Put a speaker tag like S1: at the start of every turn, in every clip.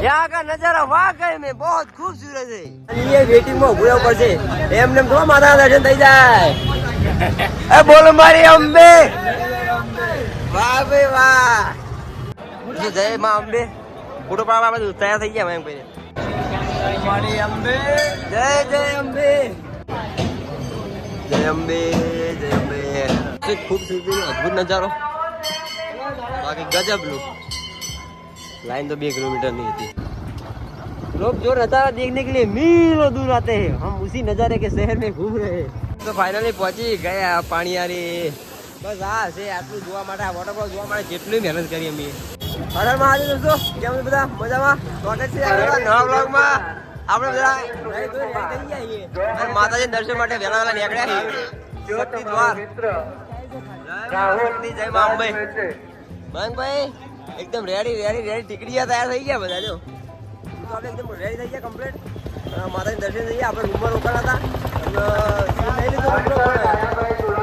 S1: यहाँ का नजारा वाकई में बहुत खूबसूरत है અને એ વેટિંગ માં ઉભું રહેવું પડશે એમને તો માતા દર્શન થઈ જાય એ બોલો મારી અંબે વાહ ભાઈ વાહ શું જય માં અંબે ફોટો પાડવા બધું તૈયાર થઈ ગયા એમ કહીને
S2: મારી અંબે
S1: જય જય અંબે જય અંબે જય અંબે શું ખૂબસૂરત અદ્ભુત નજારો બાકી ગજબ લુક लाइन तो बीस किलोमीटर नहीं थी लोग जो नज़ारा देखने के लिए मीलों दूर आते हैं हम उसी नज़ारे के शहर में घूम रहे हैं તો ફાઇનલી પહોંચી ગયા પાણીયારી બસ આ છે આટલું જોવા માટે આ વોટરફોલ જોવા માટે જેટલી મહેનત કરી અમે હર મહાદેવ દોસ્તો કેમ છો બધા મજામાં સ્વાગત છે આપણા નવા બ્લોગમાં આપણે બધા નાઈ ધોઈ ready થઈ ગયા છીએ. અને માતાજી દર્શન માટે વહેલા વહેલા નીકળ્યા છીએ શક્તિ દ્વાર જય મા શક્તિ, જય મા અંબે મયંકભાઈ એકદમ રેડી રેડી રેડી ટીકડીયા તૈયાર થઈ ગયા બધા જો. તો આપણે એકદમ રેડી થઈ ગયા કમ્પ્લીટ માતાજી દર્શન થઈ ગયા. આપણે રૂમમાં રોકાણ હતા.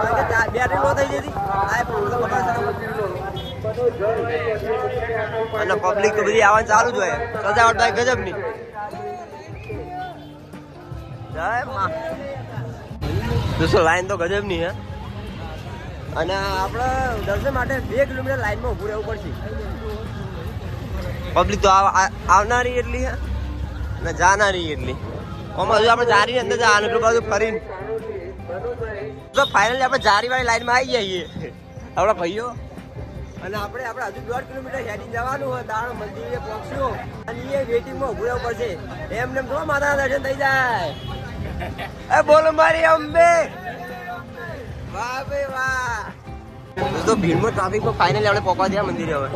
S1: અને થઈ જતી. આ પણ પબ્લિક તો બધી આવવાનું ચાલુ જ હોય. સજાવટ ભાઈ ગજબની જય માં. લાઈન તો ગજબની હે. અને આપણે દર્શન માટે બે કિલોમીટર લાઈનમાં ઊભું રહેવું પડશે. પબ્લિક તો આવનારી એટલી ને જાનારી એટલી. આમાં હજુ આપણે જારી અંદર જવાનું એટલું બધું ફરીને. તો ફાઇનલી આપણે જારી વાળી લાઈનમાં આવી જઈએ. આપણા ભાઈઓ. અને આપણે આપણે હજુ દોઢ કિલોમીટર હેડી જવાનું હોય દાણ મંદિરે પહોંચ્યો અને એ વેટિંગમાં ઊભું રહેવું પડશે. એમને એમ માતા દર્શન થઈ જાય. એ બોલો મારી અંબે. વાહ ભાઈ વાહ તો ભીડમાં ટ્રાફિકમાં ફાઇનલી આપણે પહોંચવા દયા મંદિરે હવે.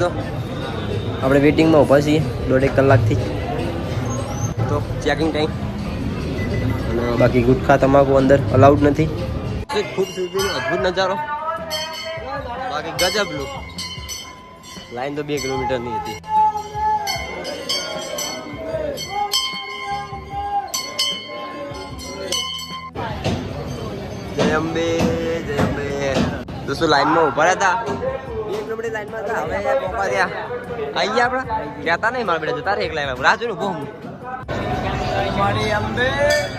S1: તો આપણે વેટિંગમાં ઊભા છીએ, દોઢેક કલાકથી. તો ચેકિંગ ટાઈમ બાકી ગુટખા તમાકુ અંદર અલાઉડ નથી. ખૂબ સુધીનો અદ્ભુત નજારો. બાકી ગજબ લાઈન તો બે કિલોમીટરની હતી. જય અંબે જય અંબે દોસ્તો લાઈનમાં ઊભા હતા બે કિલોમીટર લાઈનમાં હતા. હવે પહોંચવા ગયા આવી ગયા આપણા? કહેતા નહીં મારા બેટા જતા રહે એક લાઈનમાં રાહ
S2: મારી અંબે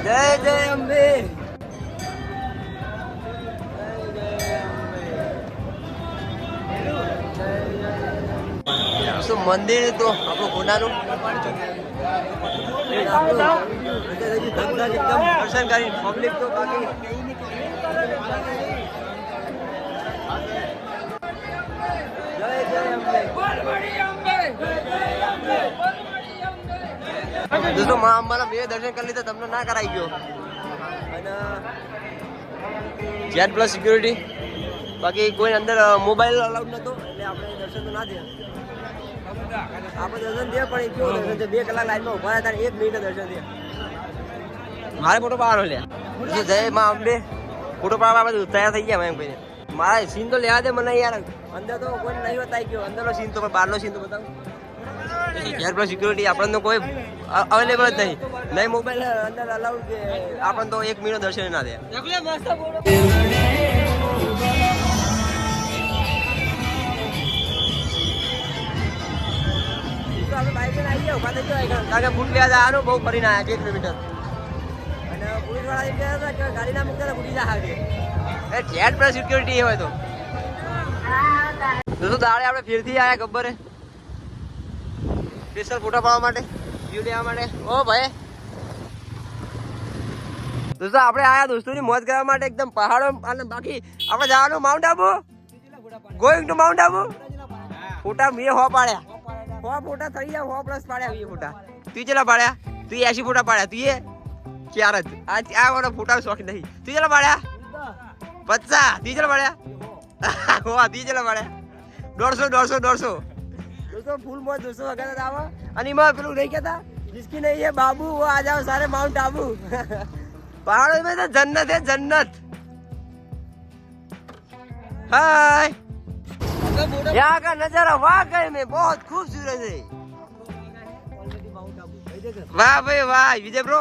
S1: જય જય અંબે શું મંદિર તો આપણું કોનાનું દર્શન કરી પબ્લિક તો બાકી. જય જય દોસ્તો, મા અંબાના બે દર્શન કરી લીધા, તમને ના કરાઈ ગયો. અને જેટ પ્લસ સિક્યુરિટી બાકી કોઈ અંદર મોબાઈલ અલાઉડ નતો, એટલે આપણે દર્શન તો ના થયા. આપણે દર્શન થયા, પણ કેવું દર્શન છે બે કલાક લાઈનમાં ઊભા હતા એક મિનિટ દર્શન થયા. મારે મોટો બહાર લે જય મા અંબે? ફોટો પાડવા બધું તૈયાર થઈ ગયા એમ કહીને. મારા સીન તો લેવા દે મને યાર. અંદર તો કોઈ નહીં બતાવી ગયો. અંદરનો સીન તો બહારનો સીન તો બતાવું. એર પ્લસ સિક્યુરિટી આપણને કોઈ અવેલેબલ જ નહીં. નહીં મોબાઈલ અંદર અલાઉડ કે આપણને તો એક મિનિટ દર્શન ના દે. કારણ કે ફૂટ લેવા જવાનું બહુ ફરીને આવ્યા એક કિલોમીટર. અને પોલીસ એમ દોસ્તો, આપણે આયા દોસ્તોની મોજ કરવા માટે એકદમ પહાડો બાકી આપણે જવાનું mount Abu going to mount Abu ફોટા મેં હો પાડ્યા. હો ફોટા થઈ ગયા, હો પ્લસ પાડ્યા. વીસ ફોટા. તું ચેલા પાડ્યા? તું એસી ફોટા પાડ્યા. તું એ? ચાર જ આ આ વાળા ફોટા શોખ નહીં તું કેટલા પાડ્યા પચાસ તું કેટલા પાડ્યા હો તું કેટલા પાડ્યા દોઢસો દોઢસો દોઢસો દોસ્તો ફૂલ મોજ દોસ્તો વગર આવો અને એમાં પેલું નહીં કહેતા जिसकी नहीं है बाबू वो आ जाओ सारे माउंट आबू पहाड़ों में तो जन्नत है जन्नत हाय यहाँ का नजारा वाकई में बहुत खूबसूरत है वाह भाई वाह विजय ब्रो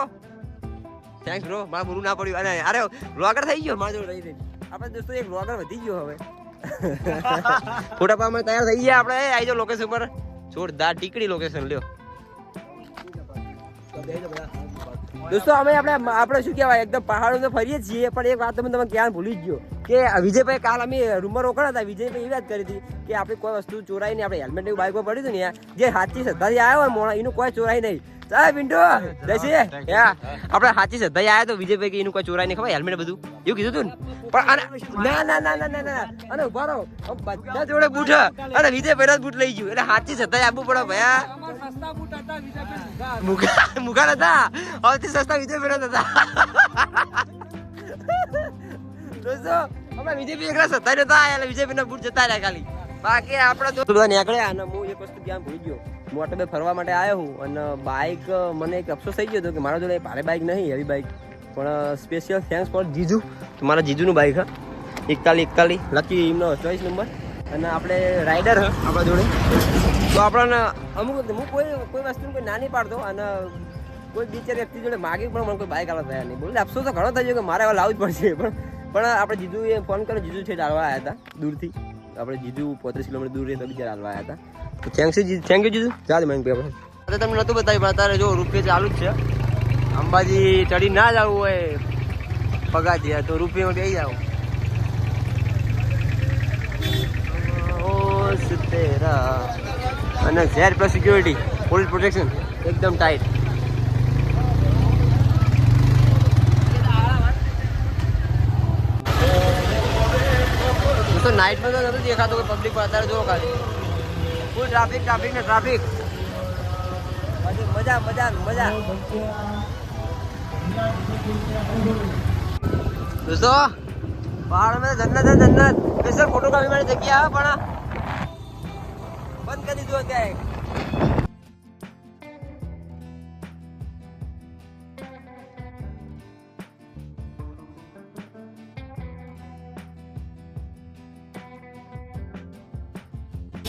S1: થેન્ક્સ બ્રો મારે પૂરું ના પડ્યું. અને અરે વ્લોગર થઈ ગયો માર જોડે રહી રહી આપણે દોસ્તો એક વ્લોગર વધી ગયો હવે. ફોટા પાડવા તૈયાર થઈ ગયા આપણે. આવી જાઓ લોકેશન પર. જોરદાર ટીકડી લોકેશન લ્યો. દોસ્તો અમે આપણે આપણે શું કહેવાય એકદમ પહાડો તો ફરીએ છીએ પણ એક વાત તમે તમે ક્યાં ભૂલી જ ગયો કે વિજયભાઈ કાલ અમે રૂમમાં રોકાણા હતા વિજયભાઈ એ વાત કરી હતી કે આપણે કોઈ વસ્તુ ચોરાઈ નહીં આપણે હેલ્મેટ એવું બાઇક પર પડ્યું હતું ને જે સાચી શ્રદ્ધાથી આવ્યો હોય મોણા એનું કોઈ ચોરાઈ નહીં. ચાલ પિન્ટુ જશે હા આપણે સાચી શ્રદ્ધાથી આવ્યા તો વિજયભાઈ કે એનું કોઈ ચોરાઈ નહીં ખબર? હેલ્મેટ બધું. એવું કીધું હતું ને? પણ ના ના ના ના ના ના અને ઊભા રહો. બધા જોડે બૂટ. અને વિજયભાઈ બૂટ લઈ ગયું. એટલે સાચી શ્રદ્ધાએ આપવું પડે ભયા મુગા મુગા નતા? સૌથી સસ્તા વિજય ફેરત હતા દોસ્તો અમે વિજયભાઈ એકલા સત્તા નતા એટલે વિજયભાઈ ના બૂટ જતા રહ્યા ખાલી બાકી આપણે તો બધા નીકળ્યા અને હું એક વસ્તુ ક્યાં ભૂલી ગયો હું આટલે ફરવા માટે આવ્યો હું, અને બાઇક મને એક અફસોસ થઈ ગયો હતો કે મારા જોડે ભારે બાઇક નહીં હેવી બાઇક પણ સ્પેશિયલ થેન્ક્સ ફોર જીજુ તો મારા જીજુનું બાઇક હા. એકતાલી એકતાલી લકી એમનો ચોઈસ નંબર અને આપણે રાઈડર હા, આપણા જોડે. તો આપણને અમુક હું કોઈ કોઈ વસ્તુ કોઈ નાની પાડતો, અને કોઈ બિચાર વ્યક્તિ જોડે માગી પણ મને કોઈ બાઇક આલા થયા નહીં. બોલે, અફસોસ તો ઘણો થઈ ગયો કે મારે હવે લાવવું જ પડશે. પણ પણ આપણે જીજુએ ફોન કર્યો, જીજુ છે ચાલવા આવ્યા હતા, દૂરથી. આપણે જીજુ પોત્રીસ કિલોમીટર દૂર રહેતા તો હાલવા આવ્યા હતા. તો થેન્ક યુ થેન્ક યુ જીજુ. ચાલ મેં આપણે તમને નહોતું બતાવ્યું, પણ અત્યારે જો રૂપિયા ચાલુ જ છે. અંબાજી ચડી ના જવું હોય પગાથી તો રૂપિયામાં બેસી જાવ ઓ તેરા. અને ઝેર પ્લસ સિક્યુરિટી પોલીસ પ્રોટેક્શન એકદમ ટાઈટ તો નાઇટમાં તો નથી દેખાતો કે પબ્લિક અત્યારે જો ખાલી ફૂલ ટ્રાફિક ટ્રાફિક ને ટ્રાફિક મજા મજા મજા દોસ્તો પહાડ મેં જન્નત જન્નત ફોટોગ્રાફી માટે જગ્યા પણ બંધ કરી દીધું અત્યારે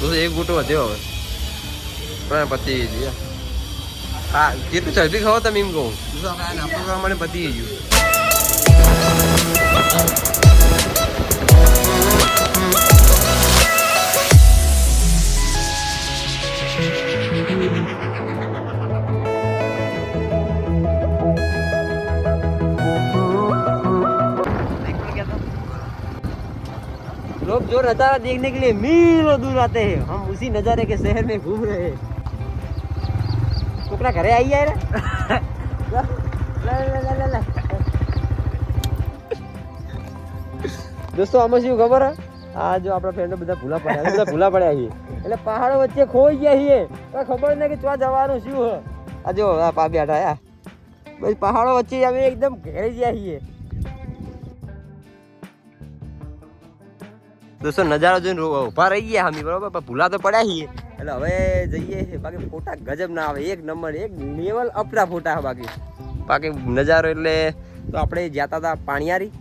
S1: તો એક ગોટો વધ્યો હવે. પણ પતી ગઈ હા, કેટલું ઝડપી ખાવ તમે એમ કહું. નાસ્તો પતી ગયું. जो नज़ारा देखने के लिए मीलों दूर आते हैं हम उसी नज़ारे के शहर में घूम रहे हैं कोकरा घरे आई है रे ला, ला, ला, ला, ला. દોસ્તો આમાં શું ખબર હે? આ જો આપણા ફ્રેન્ડો બધા ભૂલા પડ્યા બધા ભૂલા પડ્યા છીએ એટલે પહાડો વચ્ચે ખોઈ ગયા છીએ કોઈ ખબર નહીં કે ત્યાં જવાનું શું હે આ જો આ પા બેઠા આ બસ પહાડો વચ્ચે અમે એકદમ ઘેરી ગયા છીએ દોસ્તો નજારો જોઈને ઊભા રહી ગયા અમે બરોબર? ભૂલા તો પડ્યા છીએ. એટલે હવે જઈએ બાકી ફોટા ગજબ ના આવે. એક નંબર એક લેવલ અપના ફોટા બાકી. બાકી નજારો એટલે તો આપણે જતા હતા પાણિયારી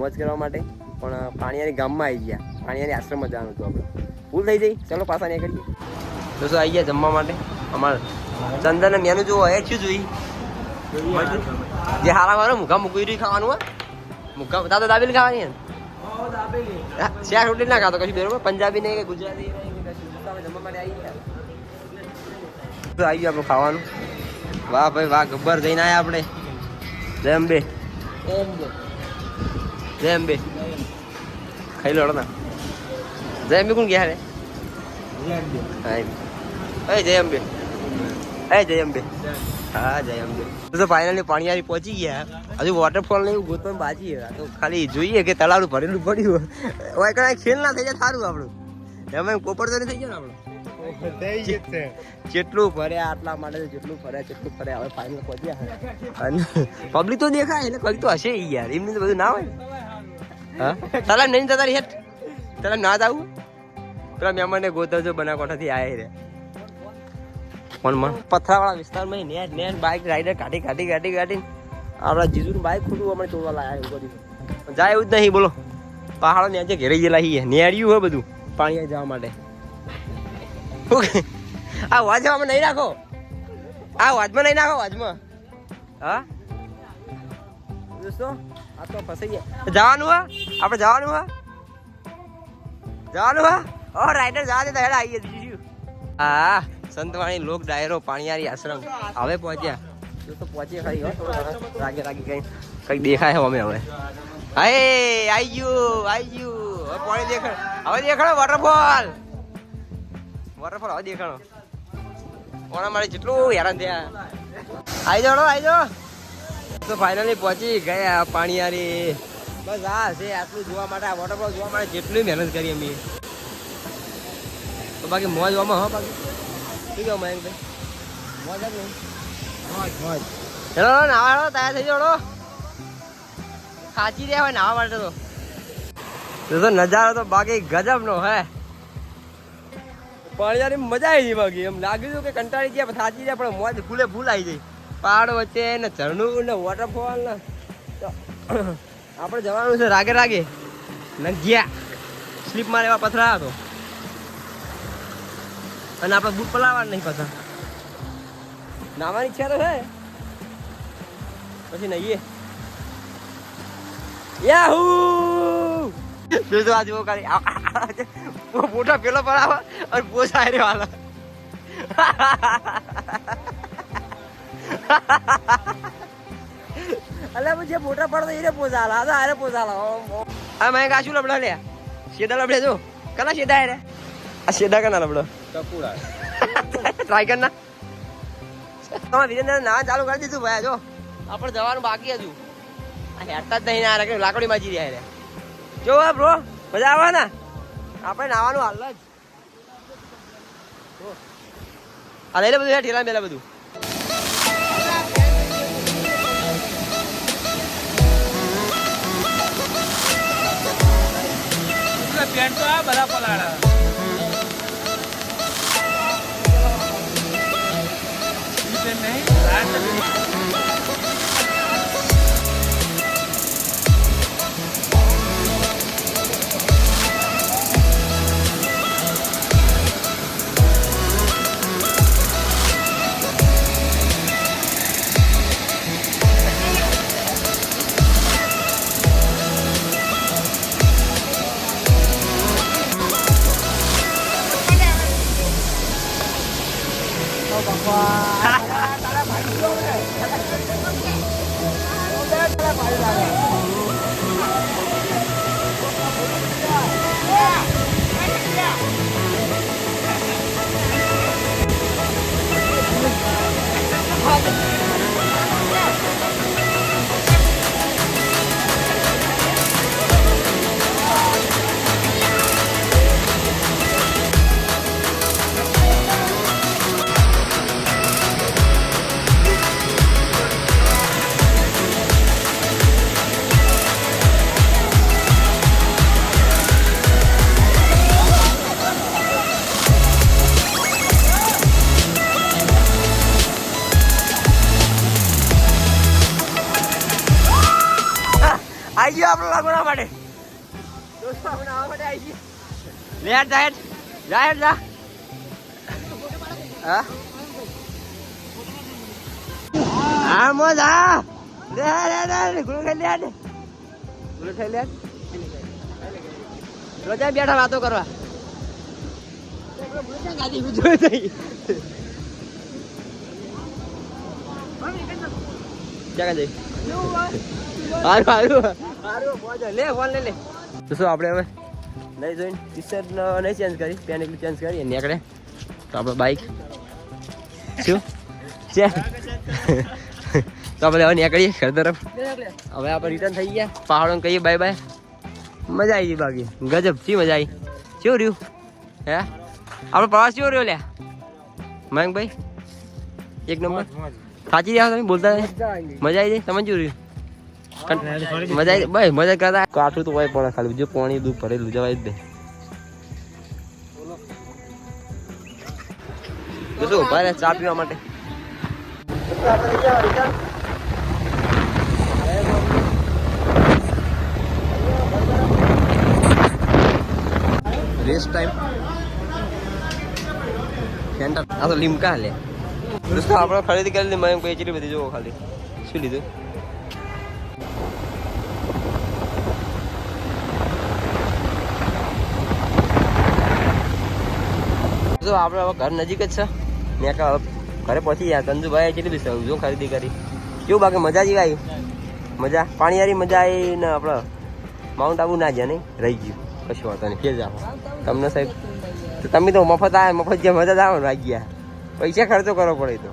S1: મોજ કરવા માટે. પણ પાણિયારી ગામમાં આવી ગયા. પાણિયારી આશ્રમમાં જવાનું હતું આપણે. ભૂલ થઈ જઈ. ચલો પાછા નીકળીએ દોસ્તો આવી ગયા જમવા માટે? અમારે ચંદન મેનુ જોવો એ શું જોઈ? જે હારા વાળો મુખા મૂકી રહ્યું ખાવાનું હોય. મુખા દાદા દાબેલી ખાવાની હે. શાક રોટલી ના ખાતો કશું બરોબર? પંજાબી નહીં કે ગુજરાતી જમવા માટે આવી ગયા? આવી ગયું આપણું ખાવાનું. વાહ ભાઈ વાહ ગબ્બર જઈને આયા આપણે. જય અંબે જય અંબે ખાઈ લો ના જય અંબે કોણ ગયા રે? હા અંબે જય અંબે એ જય અંબે. હા જય અંબે. તો ફાઇનલી પાણીયારી પહોંચી ગયા. હજુ વોટરફોલ ને એવું બાકી છે. તો ખાલી જોઈએ કે તળાવનું ભરેલું પડ્યું હોય. હોય કઈ ખેલ ના થઈ જાય સારું આપણું. એમાં કોપર તો નહીં થઈ જાય આપણું? જેટલું ભર્યા આટલા માટે જેટલું ફર્યા જેટલું ફર્યા હવે ફાઇનલ પહોંચ્યા અને પબ્લિક તો દેખાય એટલે કંઈક તો હશે યાર. એમની તો બધું ના હોય હા? તાલા નહીં જતા હેઠ. તાલા ના જાવું પેલા મહેમાનને ગોતવજો બનાકોટાથી આયા રે. પણ મન પથરાવાળા વિસ્તારમાં નેટ નેટ બાઇક રાઈડર કાઢી કાઢી કાઢી કાઢી આપણા જીજુનું બાઇક ખોટું અમને તોડવા લાયા એવું બધું જાય એવું જ નહીં, બોલો. પહાડો નેચે ઘેરાઈ ગયેલા છીએ. નેડ્યું હોય બધું પાણી જવા માટે. ઓકે. આ વાજમાં નહીં નાખો આ વાજમાં નહીં નાખો, વાજમાં. હા? દોસ્તો, આ તો ફસાઈ ગયા. જવાનું હા. આપણે જવાનું હા. જવાનું હા. ઓ રાઈડર જવા દે તો હેડા આવીએ બીજું હા. સંતવાણી લોક ડાયરો, પાણીયારી આશ્રમ. હવે પહોંચ્યા. તો પહોંચીએ રાગે કઈ કઈ દેખાય અમે હવે. હાય, આઈ ગયું આઈ ગયું. હવે પાણી દેખાડ, હવે દેખાડો વોટરફોલ વોટરફોલ હવે દેખાડો. ઓણા મારે જેટલું હેરાન થયા. આઈ જાઓ આઈ જાઓ. તો ફાઇનલી પહોંચી ગયા પાણીયારી. બસ આ છે, આટલું જોવા માટે, આ વોટરફોલ જોવા માટે જેટલી મહેનત કરી અમે. તો બાકી મોજ વામાં હા બાકી. શું કહું મયંકભાઈ ચલો નાવા તૈયાર થઈ જાઓ ખાચી રહ્યા હોય નાવા માટે તો. તો નજારો તો બાકી ગજબ નો હે યાર મજા આવી ગઈ બાકી. એમ લાગ્યું હતું કે કંટાળી ગયા સાચી ગયા પણ મોજ ફૂલે ફૂલ આવી ગઈ. પહાડ વચ્ચે ને ઝરણું ને વોટરફોલ ને. આપણે જવાનું છે રાગે રાગે. ને ગયા. સ્લીપ મારે એવા પથરા હતો. અને આપણે બૂટ પલાવવા નહીં પાછા. નાવાની ઈચ્છા તો છે. પછી નહીએ યાહુ! જોજો આ જુઓ ખાલી આ- આ- આ- મોટા પેલો પડાવ અને પોસા રે વાલા અલે પછી મોટા પડતો એને પોસા હાલા. આ આરે પોસા લા આ મેં કાશું લબડા લે સીધા લબડે જો કના સીધા રે આ સીધા કના લબડો?
S2: ટપુડા
S1: ટ્રાય કર ના. તમારે વિરેન્દ્ર ના ચાલુ કરી દીધું ભાઈ જો. આપણે જવાનું બાકી હજુ. આ હેરતા જ નહીં ના લાકડી બાજી રહ્યા રે. જો આ બ્રો મજા આવે ને આપણે નાવાનું હાલ જ. જો. આ લઈ લે બધું ઠેલા મેલા બધું.
S2: પેન્ટ તો આ બધા પલાળા.
S1: જા, હેડ જા. હા? હા, મોજ લે લે લે લે ગુરુ ખાઈ લે ગુરુ ખાઈ લે રોજા બેઠા વાતો કરવા. તો શું આપણે હવે? નહીં જોઈને ટી શર્ટ નહીં ચેન્જ કરી પેન એટલું ચેન્જ કરીએ નીકળે તો આપણે બાઈક શું? છે તો આપણે હવે નીકળીએ ઘર તરફ. હવે આપણે રિટર્ન થઈ ગયા. પહાડો કહીએ બાય બાય મજા આવી ગઈ બાકી. ગજબ શી મજા આવી? શું રહ્યું? હે? આપણો પ્રવાસ કેવો રહ્યો લ્યા? મયંકભાઈ એક નંબર. સાચી રહ્યા તમે બોલતા મજા આવી જાય તમે શું રહ્યું? મજા ભાઈ મજા કરતા કાઠું તો હોય પડે ખાલી. જો પાણી દૂધ ભરેલું જવાય જ દે શું ઊભા રહે ચા પીવા માટે. Rest time. સેન્ટર. આ તો લીમકા લે દોસ્તો આપણે ખરીદી કરેલી મેં કોઈ એટલી બધી જોવો ખાલી. શું લીધું? તો આપણે હવે ઘર નજીક જ છે. મેં કહા ઘરે પહોંચી ગયા તંજુભાઈ કેટલી બધી જો ખરીદી કરી. કેવું બાકી મજા જેવી આવી? મજા? પાણીયારી મજા આવી ને આપણે માઉન્ટ આબુ ના ગયા નહીં? રહી ગયું. કશું વાંધો નહીં. કે જાઓ. તમને સાહેબ તો તમે તો મફત આવે મફત જે મજા જ આવે ને વાગી ગયા પૈસા ખર્ચો કરવો પડે તો.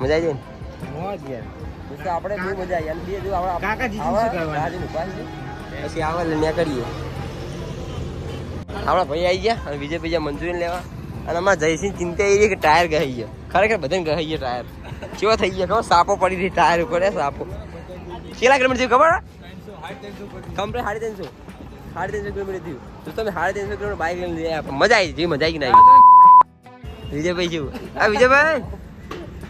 S1: મજા આવી જાય ને? આપણે બહુ મજા આવી જો આપણે
S2: કાકાજી શું કરવાનું?
S1: પછી આવે ને કરીએ. આપણા ભાઈ આવી ગયા અને બીજા બીજા મંચુરિયન લેવા. અને અમારા જયસિંહ ચિંતા એ કે ટાયર ગઈ ગયા. ખરેખર બધાને ગઈ ગયા ટાયર. કેવો થઈ ગયા ખબર? સાપો પડી રહી ટાયર ઉપર સાપો. કેટલા કિલોમીટર થયું ખબર? કમ્પ્લેટ સાડી ત્રણસો. સાડી ત્રણસો કિલોમીટર થયું. તો તમે સાડી ત્રણસો કિલોમીટર બાઇક લઈને આવ્યા. મજા આવી જેવી મજા આવી ના આવી વિજયભાઈ જેવું. આ વિજયભાઈ.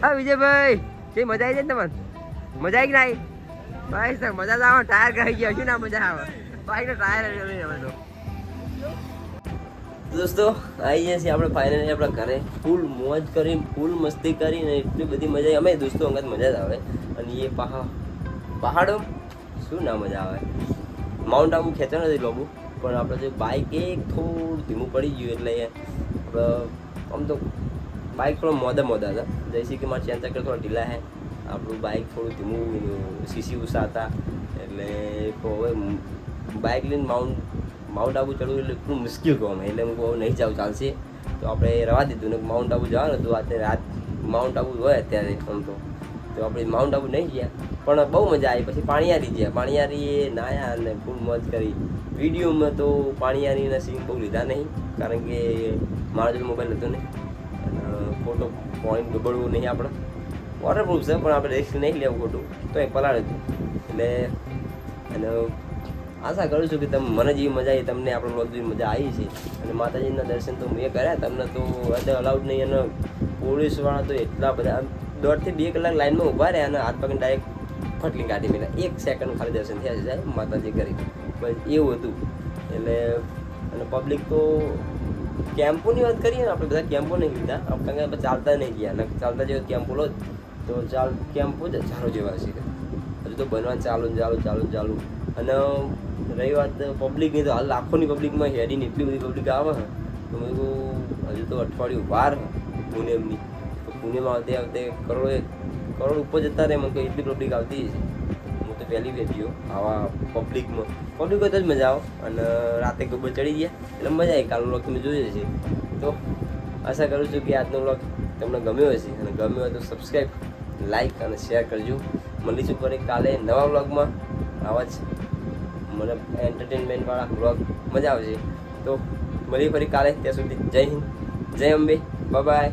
S1: હા વિજયભાઈ. જે મજા આવી જાય ને તમને? મજા આવી કે ના આવી ભાઈ મજા તો આવે. ટાયર ગઈ ગયા. શું ના મજા આવે. બાઈક ટાયર લઈ આવે તો દોસ્તો આવી ગયા છીએ આપણે ફાઇનલી આપણા ઘરે. ફૂલ મોજ કરી ફૂલ મસ્તી કરીને એટલી બધી મજા અમે દોસ્તો અંગત મજા જ આવે. અને એ પહા પહાડો? શું ના મજા આવે? માઉન્ટ આબુ ખેંચો નથી લોબુ પણ આપણે જે બાઇક એક થોડું ધીમું પડી ગયું એટલે આપણે આમ તો બાઇક થોડો મોદા મોદા હતા. જૈસે કે મારા ચેન ચક્કર થોડા ઢીલા હે. આપણું બાઇક થોડું ધીમું સીસી ઉષા હતા. એટલે હવે બાઇક લઈને માઉન્ટ માઉન્ટ આબુ ચડવું એટલે એટલું મુશ્કેલ કામ એટલે હું કહું નહીં જાઉં, ચાલશે. તો આપણે રવા દીધું ને માઉન્ટ આબુ જવાનું હતું. અત્યારે રાત માઉન્ટ આબુ હોય અત્યારે આમ તો. તો આપણે માઉન્ટ આબુ નહીં ગયા, પણ બહુ મજા આવી. પછી પાણીયારી ગયા. પાણીયારીએ નાયા અને ફૂલ મોજ કરી. વિડીયોમાં તો પાણીયારીના સીન બહુ લીધા નહીં, કારણ કે મારા જોડે મોબાઈલ હતો નહીં ફોટો પોઈન્ટ દુબળવું નહીં આપણે. વોટરપ્રૂફ છે, પણ આપણે રિસ્ક નહીં લેવું ખોટું. તો એ પલાળ હતું. એટલે, અને આશા કરું છું કે તમે, મને જેવી મજા આવી, તમને આપણો બ્લોગ જેવી મજા આવી છે. અને માતાજીના દર્શન તો મેં કર્યા, તમને તો અત્યારે અલાઉડ નહીં. અને પોલીસવાળા તો એટલા બધા દોઢથી બે કલાક લાઈનમાં ઊભા રહ્યા અને હાથ પગને ડાયરેક્ટ ફટલી કાઢી મેળા એક સેકન્ડ ખાલી દર્શન થયા છે સાહેબ, માતાજી કરી. બસ એવું હતું. એટલે, અને પબ્લિક તો કેમ્પોની વાત કરીએ ને, આપણે બધા કેમ્પો નહીં લીધા. આપણે કારણ ચાલતા નહીં ગયા. ને ચાલતા જેવો કેમ્પો લો તો ચાલ કેમ્પો જ ચાલો જેવા છે. હજુ તો બનવા ચાલુ ચાલુ ચાલુ ચાલુ. અને રહી વાત પબ્લિકની તો હાલ લાખોની પબ્લિકમાં હેડીને એટલી બધી પબ્લિક આવે ને તો મેં કહું હજુ તો અઠવાડિયું વાર પુણેમની. તો પુણેમાં આવતે આવતે કરોડો, કરોડ ઉપર જતા રહે મને કહે એટલી પબ્લિક આવતી છે હું તો પહેલી બેઠી આવા પબ્લિકમાં પબ્લિક હોય તો જ મજા આવે. અને રાતે ગબર ચડી ગયા, એટલે મજા આવી. કાલનો વ્લોગ તમે જોઈ જશે તો આશા કરું છું કે આજનો વ્લોગ તમને ગમ્યો હશે. અને ગમ્યો હોય તો સબસ્ક્રાઈબ લાઈક અને શેર કરજો. મળીશું ફરી કાલે નવા વ્લોગમાં આવા જ મને એન્ટરટેનમેન્ટવાળા બ્લોગ મજા આવશે. તો મળી ફરી કાલે. ત્યાં સુધી જય હિન્દ. જય અંબે. બાય